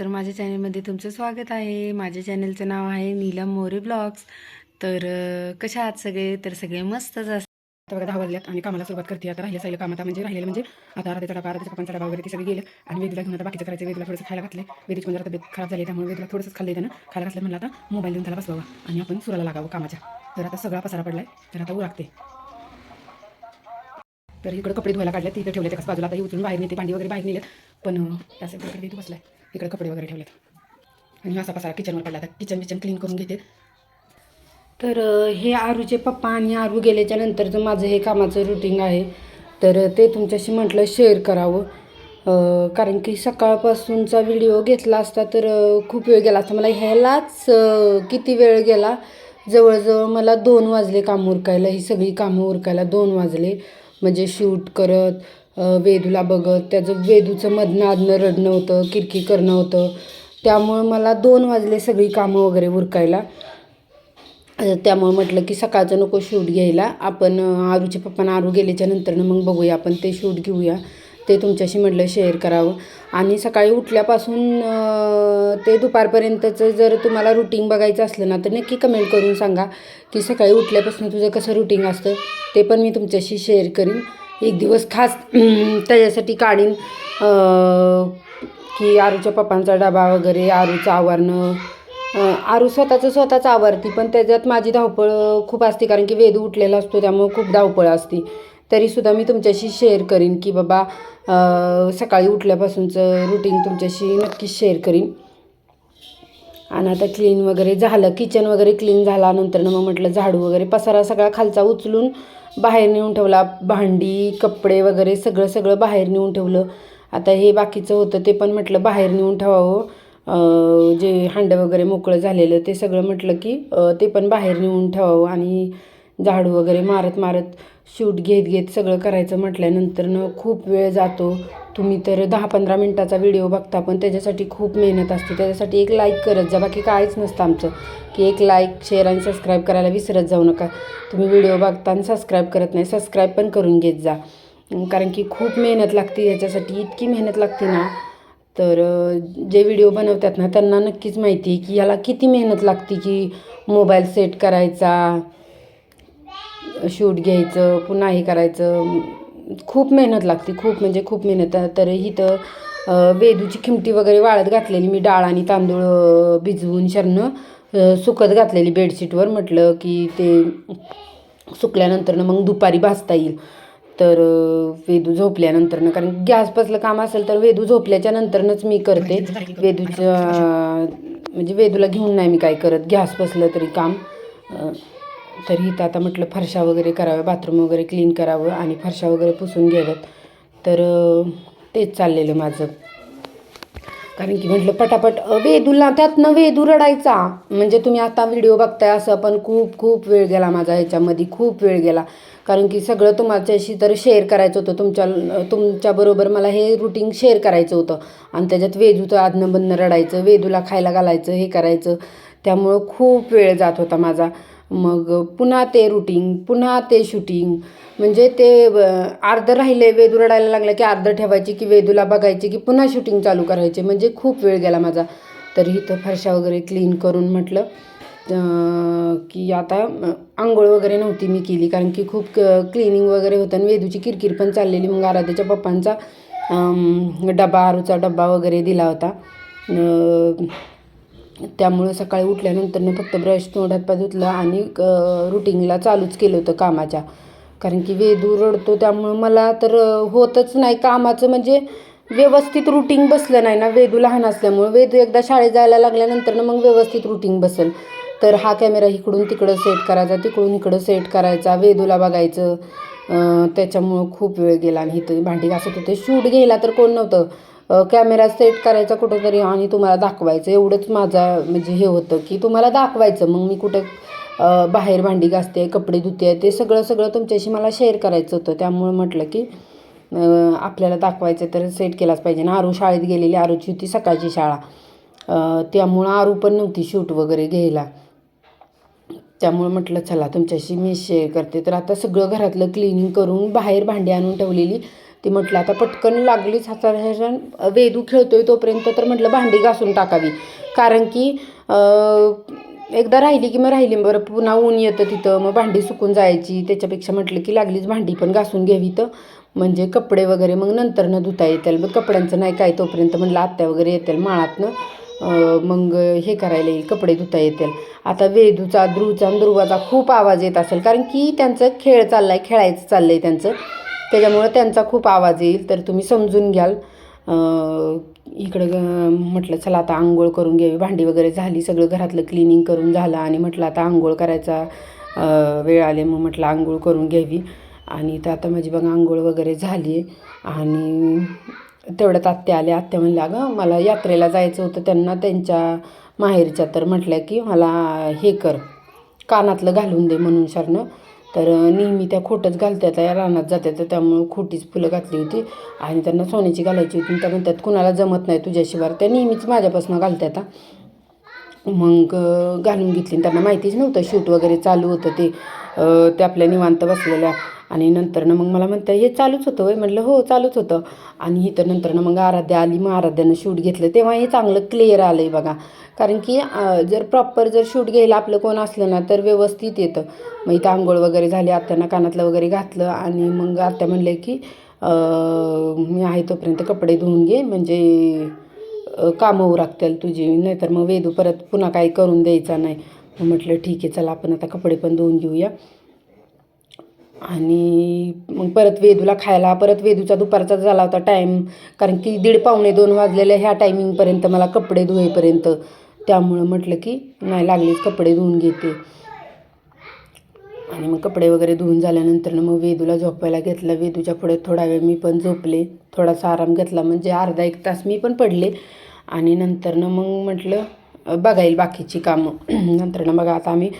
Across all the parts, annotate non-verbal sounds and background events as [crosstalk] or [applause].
तर माझ्या चॅनलमध्ये तुमचं स्वागत आहे. माझ्या चॅनलचं नाव आहे नीलम मोरे ब्लॉग्स. तर कसे कशा आहात सगळे? तर सगळे मस्तच असतात आता बघा दहा वाजल्यात आणि कामाला सुरुवात करते. आता राहिलं साहिलं काम. आता म्हणजे राहिलेलं म्हणजे आता रात्रीचा डबा रात्रीचा पप्पांचा डबा वगैरे ते सगळे गेलं. आणि वेदीला घेऊन आता बाकीचं करायचं वेदीला थोडंसं खायला घातलं वेदीची म्हणजे तब्येत खराब झाली त्यामुळे वेदीला थोडंसं खाल्लं त्यानं. खायला घातलं म्हणलं आता मोबाईल देऊन त्याला बसवावं. आणि आपण सुराला लागावं कामाच्या. तर आता सगळा पसारा पडला आहे तर आता उरागते तर इकडे कपडे धुवायला काढले तिथे ठेवले त्याच बाजूला. आता उचलून बाहेर नेते. भांडी वगैरे बाहेर नेलं पण त्यासाठी बसलाय. इकडे कपडे वगैरे ठेवलेत. आणि असा पसारा किचनवर पडला आता किचन बिचन क्लीन करून घेते. तर हे आरूचे पप्पा आणि आरू गेल्याच्या नंतरचं माझं हे कामाचं रुटीन आहे. तर ते तुमच्याशी म्हटलं शेअर करावं. कारण की सकाळपासूनचा व्हिडिओ घेतला असता तर खूप वेळ गेला असता. मला ह्यालाच किती वेळ गेला? जवळजवळ मला दोन वाजले काम उरकायला. ही सगळी कामं उरकायला दोन वाजले. म्हणजे शूट करत वेदूला बघत त्याचं वेदूचं मधनं आधनं रडणं होतं किरकी करणं होतं. त्यामुळं मला दोन वाजले सगळी कामं वगैरे उरकायला. त्यामुळं त्यामुळे म्हटलं की सकाळचं नको शूट घ्यायला. आपण आरूचे पप्पांना आरू गेल्याच्या नंतरनं मग बघूया आपण ते शूट घेऊया. ते तुमच्याशी म्हटलं शेअर करावं. आणि सकाळी उठल्यापासून ते दुपारपर्यंतचं जर तुम्हाला रुटीन बघायचं असलं ना तर नक्की कमेंट करून सांगा की सकाळी उठल्यापासून तुझं कसं रुटीन असतं ते पण मी तुमच्याशी शेअर करीन. एक दिवस खास त्याच्यासाठी काढीन. की आरूच्या पप्पांचा डबा वगैरे आरूचं आवरणं. आरू स्वतःचं स्वतःच आवरती पण त्याच्यात माझी धावपळ खूप असते कारण की वेद उठलेला असतो त्यामुळे खूप धावपळ असते. तरीसुद्धा मी तुमच्याशी शेअर करीन की बाबा सकाळी उठल्यापासूनचं रुटीन तुमच्याशी नक्कीच शेअर करीन. आणि आता क्लीन वगैरे झालं किचन वगैरे क्लीन झाल्यानंतर मग म्हटलं झाडू वगैरे पसारा सगळा खालचा उचलून बाहेर नेऊन ठेवला. भांडी कपडे वगैरे सगळं सगळं बाहेर नेऊन ठेवलं. आता हे बाकीचं होतं ते पण म्हटलं बाहेर नेऊन ठेवावं. जे हांडं वगैरे मोकळं झालेलं ते सगळं म्हटलं की ते पण बाहेर नेऊन ठेवावं आणि झाडू वगैरे मारत मारत शूट घेत घेत सगळं करायचं म्हटल्यानंतरनं खूप वेळ जातो. तुम्ही तर दहा पंधरा मिनटाचा व्हिडिओ बघता पण त्याच्यासाठी खूप मेहनत असते. त्याच्यासाठी एक लाईक करत जा. बाकी काहीच नसतं आमचं. की एक लाईक शेअर आणि सबस्क्राईब करायला विसरत जाऊ नका. तुम्ही व्हिडिओ बघता आणि सबस्क्राईब करत नाही सबस्क्राईब पण करून घेत जा. कारण की खूप मेहनत लागते याच्यासाठी. इतकी मेहनत लागते ना तर जे व्हिडिओ बनवतात ना त्यांना नक्कीच माहिती आहे की याला किती मेहनत लागते की मोबाईल सेट करायचा शूट घ्यायचं पुन्हा हे करायचं. खूप मेहनत लागते खूप म्हणजे खूप मेहनत. तर इथं वेदूची खिमटी वगैरे वाळत घातलेली मी डाळ आणि तांदूळ भिजवून शरणं सुकत घातलेली बेडशीटवर म्हटलं की ते सुकल्यानंतरनं मग दुपारी भाजता येईल. तर वेदू झोपल्यानंतरनं कारण गॅसपासलं काम असेल तर वेदू झोपल्याच्या नंतरनंच मी करते. वेदूचं अं, म्हणजे वेदूला घेऊन नाही मी काय करत गॅस बसलं तरी काम. तर इथं आता म्हटलं फरशा वगैरे कराव्या बाथरूम वगैरे क्लीन करावं आणि फरशा वगैरे पुसून घ्याव्यात तर तेच चाललेलं माझं. कारण की म्हटलं पटापट वेदूला त्यातनं वेदू रडायचा. म्हणजे तुम्ही आता व्हिडिओ बघताय असं पण खूप खूप वेळ गेला माझा ह्याच्यामध्ये खूप वेळ गेला. कारण की सगळं तुमच्याशी तर शेअर करायचं होतं. तुमच्या तुमच्याबरोबर मला हे रुटीन शेअर करायचं होतं. आणि त्याच्यात वेदूचं आदनं बंदनं रडायचं वेदूला खायला घालायचं हे करायचं. त्यामुळं खूप वेळ जात होता माझा. मग पुन्हा ते रुटिंग पुन्हा ते शूटिंग म्हणजे ते अर्धं राहिले वेदू रडायला लागलं की अर्धं ठेवायची की वेदूला बघायची की पुन्हा शूटिंग चालू करायचे. म्हणजे खूप वेळ गेला माझा. तरी इथं फरशा वगैरे क्लीन करून म्हटलं की आता आंघोळ वगैरे नव्हती मी केली. कारण की खूप क्लिनिंग वगैरे होतं आणि वेदूची किरकिर पण चाललेली. मग आराध्याच्या पप्पांचा डबा आरूचा डब्बा वगैरे दिला होता. त्यामुळं सकाळी उठल्यानंतरनं फक्त ब्रश तोंड हातपाय धुतला आणि रुटीनला चालूच केलं होतं कामाच्या. कारण की वेदू रडतो त्यामुळं मला तर होतच नाही कामाचं. म्हणजे व्यवस्थित रुटीन बसलं नाही ना वेदू लहान असल्यामुळं. वेदू एकदा शाळेत जायला लागल्यानंतर मग व्यवस्थित रुटीन बसेल. तर हा कॅमेरा इकडून तिकडं सेट करायचा तिकडून इकडं सेट करायचा वेदूला बघायचं. त्याच्यामुळं खूप वेळ गेला आणि इथं भांडी घासत होते. शूट घ्यायला तर कोण नव्हतं. कॅमेरा सेट करायचा कुठंतरी आणि तुम्हाला दाखवायचं. एवढंच माझा म्हणजे हे होतं की तुम्हाला दाखवायचं. मग मी कुठं बाहेर भांडी घासते कपडे धुते ते सगळं सगळं तुमच्याशी मला शेअर करायचं होतं. त्यामुळं म्हटलं की आपल्याला दाखवायचं तर सेट केलाच पाहिजे. ना आरू शाळेत गेलेली आरूची होती सकाळची शाळा. त्यामुळं आरू पण नव्हती शूट वगैरे घ्यायला. त्यामुळे म्हटलं चला तुमच्याशी मी शेअर करते. तर आता सगळं घरातलं क्लिनिंग करून बाहेर भांडी आणून ठेवलेली. ती म्हटलं आता पटकन लागलीच हातात ह्याच्या वेदू खेळतोय तोपर्यंत तर म्हटलं भांडी घासून टाकावी. कारण की एकदा राहिली की मग राहिली बरं पुन्हा ऊन येतं तिथं मग भांडी सुकून जायची. त्याच्यापेक्षा म्हटलं की लागलीच भांडी पण घासून घ्यावी तर. म्हणजे कपडे वगैरे मग नंतर न धुता येतील. मग कपड्यांचं नाही काय तोपर्यंत म्हटलं आत्या वगैरे येतील माळातनं. मग हे करायला येईल कपडे धुता येतील. आता वेदूचा ध्रुवचा ध्रुवाचा खूप आवाज येत असेल. कारण की त्यांचं खेळ चाललाय खेळायचं चाललंय त्यांचं. त्याच्यामुळं त्यांचा खूप आवाज येईल. तर तुम्ही समजून घ्याल. इकडं ग- म्हटलं चला आता आंघोळ करून घ्यावी. भांडी वगैरे झाली सगळं घरातलं क्लिनिंग करून झालं आणि म्हटलं आता आंघोळ करायचा वेळ आले मग म्हटलं आंघोळ करून घ्यावी. आणि तर आता माझी बघा आंघोळ वगैरे झाली आहे आणि तेवढ्यात आत्या आल्या. आत्या म्हणल्या अगं मला यात्रेला जायचं होतं. त्यांना त्यांच्या माहेरच्या तर म्हटल्या की मला हे कर. कानातलं घालून दे म्हणून शरणं. तर नेहमी त्या खोटंच घालत्या या रानात जात्या तर त्यामुळं खोटीच फुलं घातली होती. आणि त्यांना सोन्याची घालायची होती. त्या म्हणतात कुणाला जमत नाही तुझ्याशिवाय. त्या नेहमीच माझ्यापासून घालत्या हा. मग घालून घेतली. आणि त्यांना माहितीच नव्हतं शूट वगैरे चालू होतं ते. त्या ते आपल्या निवांत बसलेल्या. आणि नंतरनं मग मला म्हणतं हे चालूच होतं वय म्हटलं हो चालूच होतं. आणि इथं नंतरनं मग आराध्या आली मग आराध्यानं शूट घेतलं. तेव्हा हे चांगलं क्लिअर आलं आहे बघा. कारण की जर प्रॉपर जर शूट घ्यायला आपलं कोण असलं ना तर व्यवस्थित येतं. मग इथं आंघोळ वगैरे झाली आत्यानं कानातलं वगैरे घातलं आणि मग आत्या म्हणलं की मी आहे तोपर्यंत कपडे धुवून घे म्हणजे कामं होऊ लागतील तुझी नाहीतर मग वेदू परत पुन्हा काही करून द्यायचा नाही. म्हटलं ठीक आहे चला आपण आता कपडे पण धुवून घेऊया. आणि मग परत वेदूला खायला परत वेदूचा दुपारचा झाला होता टाईम कारण की दीड पावणे दोन वाजलेल्या ह्या टायमिंगपर्यंत मला कपडे धुवेपर्यंत. त्यामुळं म्हटलं की नाही लागलीच कपडे धुवून घेते. आणि मग कपडे वगैरे धुवून झाल्यानंतर मग वेदूला झोपायला घेतलं. वेदूच्या पुढे थोडा वेळ मी पण झोपले. थोडासा आराम घेतला. म्हणजे अर्धा एक तास मी पण पडले. आणि नंतरनं मग म्हटलं बघाईल बाकीची कामं. [clears throat] नंतरनं बघा आता आम्ही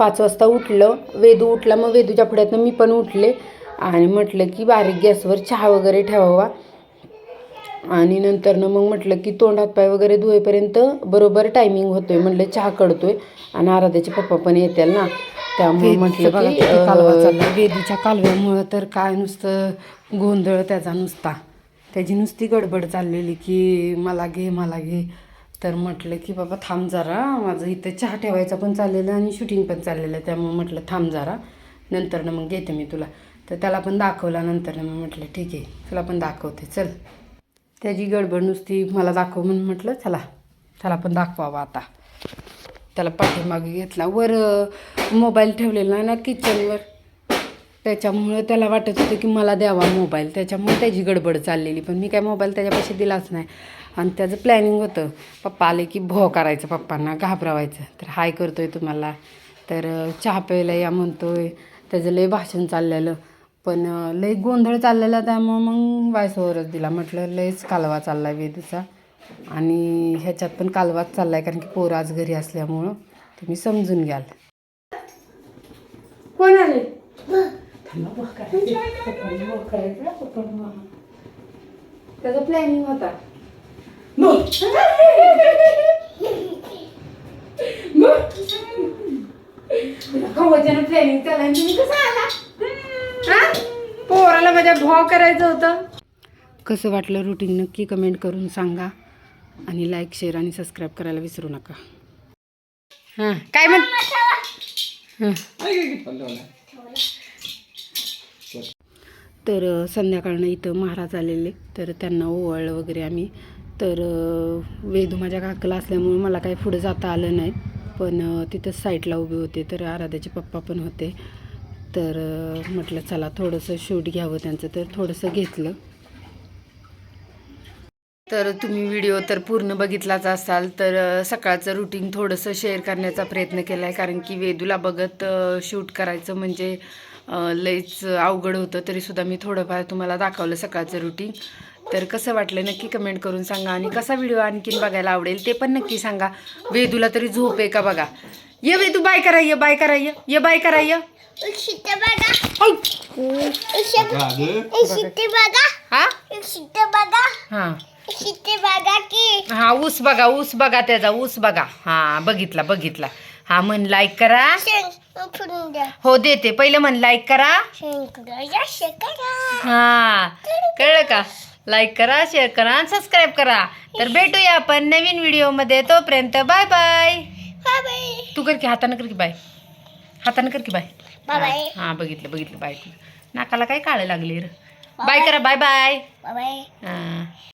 पाच वाजता उठलं. वेदू उठला मग वेदूच्या पुढ्यातनं मी पण उठले आणि म्हटलं की बारीक गॅसवर चहा वगैरे ठेवावा. आणि नंतरनं मग म्हटलं की तोंड हातपाय वगैरे धुवेपर्यंत बरोबर टायमिंग होतोय म्हटलं चहा कडतोय आणि आराध्याचे पप्पा पण येतील ना. त्यामुळे म्हटलं बघा की. वेदीच्या कालव्यामुळं तर काय नुसतं गोंधळ त्याचा नुसता. त्याची नुसती गडबड चाललेली की मला घे मला घे. तर म्हटलं की बाबा थांब जरा माझं इथं चहा ठेवायचा पण चाललेलं आणि शूटिंग पण चाललेलं आहे त्यामुळे म्हटलं थांब जरा. नंतरनं मग घेते मी तुला. तर त्याला पण दाखवला नंतर मी म्हटलं ठीक आहे तुला पण दाखवते चल. त्याची गडबड नुसती मला दाखव म्हणून म्हटलं चला त्याला पण दाखवावा आता. त्याला पाठीमागे घेतला. वर मोबाईल ठेवलेला आहे ना किचनवर त्याच्यामुळं त्याला वाटत होतं की मला द्यावा मोबाईल. त्याच्यामुळे त्याची गडबड चाललेली. पण मी काय मोबाईल त्याच्यापाशी दिलाच नाही. आणि त्याचं प्लॅनिंग होतं. पप्पा आले की भो करायचं पप्पांना घाबरवायचं. तर हाय करतोय तुम्हाला. तर चहा प्यायला या म्हणतोय. त्याचं लय भाषण चाललेलं. पण लय गोंधळ चाललेला त्यामुळं मग वायसोवरच दिला. म्हटलं लयच कालवा चालला वेदूचा. आणि ह्याच्यात पण कालवाच चालला आहे कारण की पोरं आज घरी असल्यामुळं. तुम्ही समजून घ्याल. कोण आले? त्याचा प्लॅनिंग होता प्लॅनिंग चालला तुम्ही कसं आला हा? पोराला माझ्या भाव करायचं होतं कसं वाटलं रुटीन नक्की कमेंट करून सांगा आणि लाईक शेअर आणि सबस्क्राईब करायला विसरू नका हां काय म्हण हां तर संध्याकाळनं इथं महाराज आलेले. तर त्यांना ओवाळलं वगैरे आम्ही. तर वेदू माझ्या काकला असल्यामुळे मला काही पुढं जाता आलं नाही. पण तिथं तिथंच साईडला उभे होते. तर आराध्याचे पप्पा पण होते. तर म्हटलं चला थोडंसं शूट घ्यावं त्यांचं. तर थोडंसं घेतलं. तर तुम्ही व्हिडिओ तर पूर्ण बघितलाच असाल. तर सकाळचं रुटीन थोडंसं शेअर करण्याचा प्रयत्न केला आहे कारण की वेदूला बघत शूट करायचं म्हणजे अ, लयच अवघड होतं तरीसुद्धा मी थोडंफार तुम्हाला दाखवलं सकाळचं रुटीन तर कसं वाटलं नक्की कमेंट करून सांगा आणि कसा व्हिडिओ आणखीन बघायला आवडेल ते पण नक्की सांगा. वेदूला तरी झोप आहे का बघा? ये वेदू बाय करा ये बाय करा ये ये बाय करा ये. हा? शिट्टे बघा. हां. शिट्टे बघा की. हा ऊस बघा ऊस बघा त्याचा ऊस बघा. हा बघितला बघितला. हा म्हण लाईक करा. द्या. हो देते. पहिलं म्हण लाईक करा. हा. कळलं का? लाईक करा शेअर करा आणि सबस्क्राईब करा. तर भेटूया आपण नवीन व्हिडिओमध्ये तोपर्यंत बाय बाय तू कर की हातानं कर की बाय. हातानं कर की बाय. बाय बाय हा बघितलं बघितलं बाय. नाकाला काय काळं लागले रे. बाय करा बाय बाय बाय बाय हा.